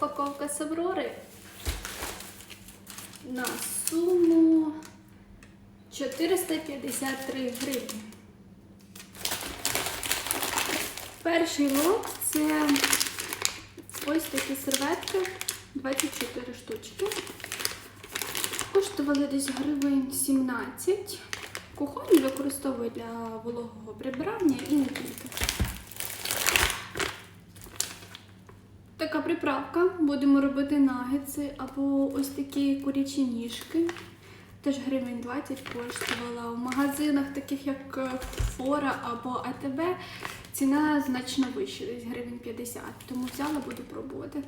розпаковка з Аврори на суму 453 гривні. Перший лот це ось такі серветки 24 штучки. Коштували десь гривень 17. Кухонні використовують для вологого прибирання і не тільки. Така приправка. Будемо робити нагетси або ось такі курячі ніжки. Теж гривень 20 коштувала. В магазинах, таких як е, Фора або АТБ, ціна значно вища, десь гривень 50. Тому взяла, буду пробувати.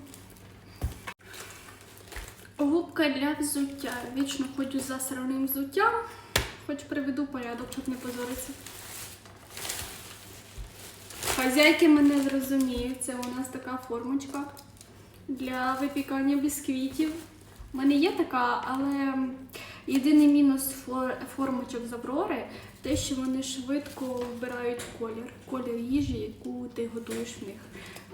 Губка для взуття. Вічно ходжу за засраним взуттям. Хоч приведу порядок, щоб не позоритися. Хазяйки мене зрозуміють. Це у нас така формочка для випікання бісквітів. У мене є така, але єдиний мінус формочок з Аврори те, що вони швидко вбирають колір, колір їжі, яку ти готуєш в них.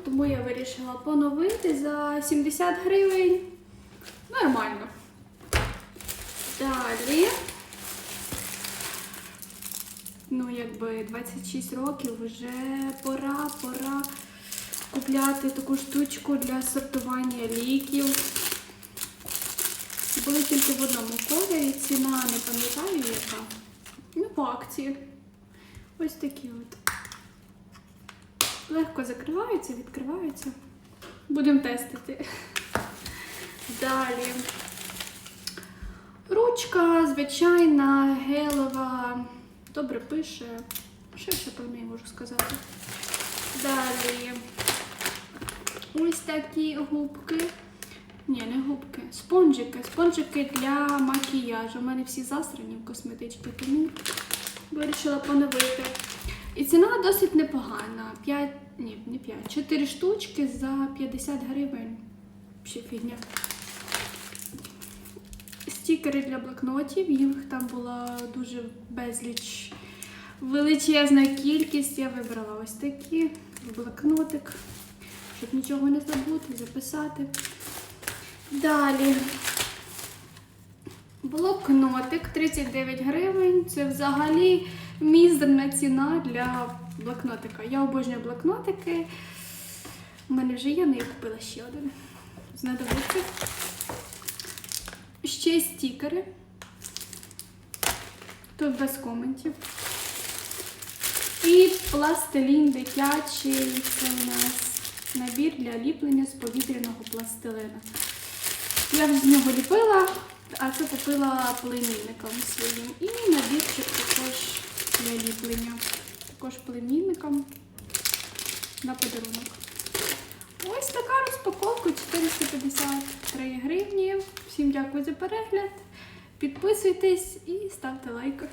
Тому я вирішила поновити за 70 гривень. Нормально. Далі. Ну, якби 26 років вже пора, пора купляти таку штучку для сортування ліків. Були тільки в одному кольорі, ціна не пам'ятаю яка. Ну, по акції. Ось такі от. Легко закриваються, відкриваються. Будемо тестити. Далі. Ручка звичайна, гелева, добре пише. Що ще про неї можу сказати? Далі. Ось такі губки. Ні, не губки. Спонжики. Спонжики для макіяжу. У мене всі засрані в косметички, тому вирішила поновити. І ціна досить непогана. 5, ні, не 5, 4 штучки за 50 гривень. Ще фігня стікери для блокнотів. Їх там була дуже безліч величезна кількість. Я вибрала ось такі блокнотик, щоб нічого не забути, записати. Далі. Блокнотик 39 гривень. Це взагалі мізерна ціна для блокнотика. Я обожнюю блокнотики. У мене вже є, але я купила ще один. Знадобиться. Ще стікери. Тут без коментів. І пластилін дитячий. Це у нас набір для ліплення з повітряного пластилина. Я з нього ліпила, а це купила племінникам своїм. І набірчик також для ліплення. Також племінникам на подарунок. Ось така розпаковка 453 гривні. Всім дякую за перегляд. Підписуйтесь і ставте лайки.